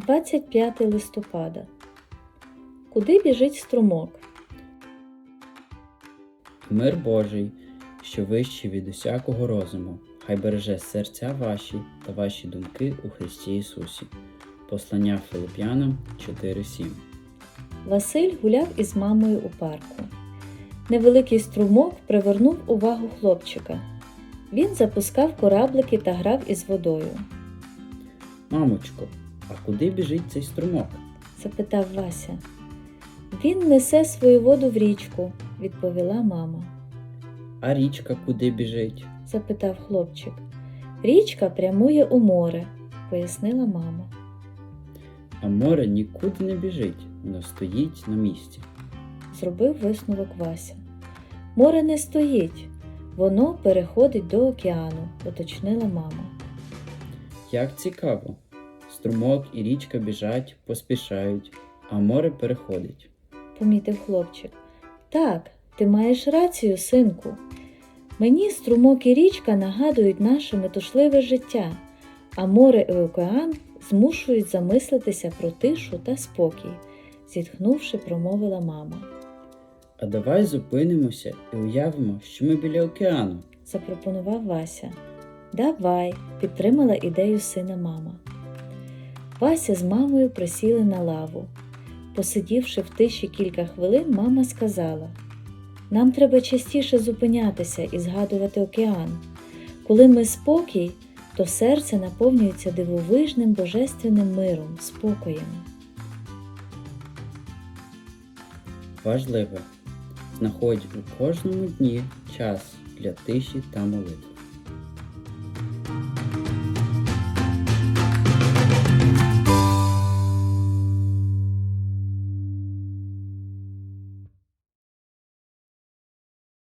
25 листопада. Куди біжить струмок? Мир Божий, що вищий від усякого розуму, хай береже серця ваші та ваші думки у Христі Ісусі. Послання Филип'янам 4.7 Василь гуляв із мамою у парку. Невеликий струмок привернув увагу хлопчика. Він запускав кораблики та грав із водою. Мамочко, а куди біжить цей струмок? запитав Вася. Він несе свою воду в річку, відповіла мама. А річка куди біжить? запитав хлопчик. Річка прямує у море, пояснила мама. А море нікуди не біжить, воно стоїть на місці. Зробив висновок Вася. Море не стоїть, воно переходить до океану, уточнила мама. Як цікаво. Струмок і річка біжать, поспішають, а море переходить. помітив хлопчик. Так, ти маєш рацію, синку. Мені струмок і річка нагадують наше метушливе життя, а море і океан змушують замислитися про тишу та спокій, зітхнувши, промовила мама. А давай зупинимося і уявимо, що ми біля океану. запропонував Вася. Давай, підтримала ідею сина мама. Вася з мамою присіли на лаву. Посидівши в тиші кілька хвилин, мама сказала: Нам треба частіше зупинятися і згадувати океан. Коли ми спокій, то серце наповнюється дивовижним божественним миром, спокоєм. Важливе. Знаходь у кожному дні час для тиші та молитви.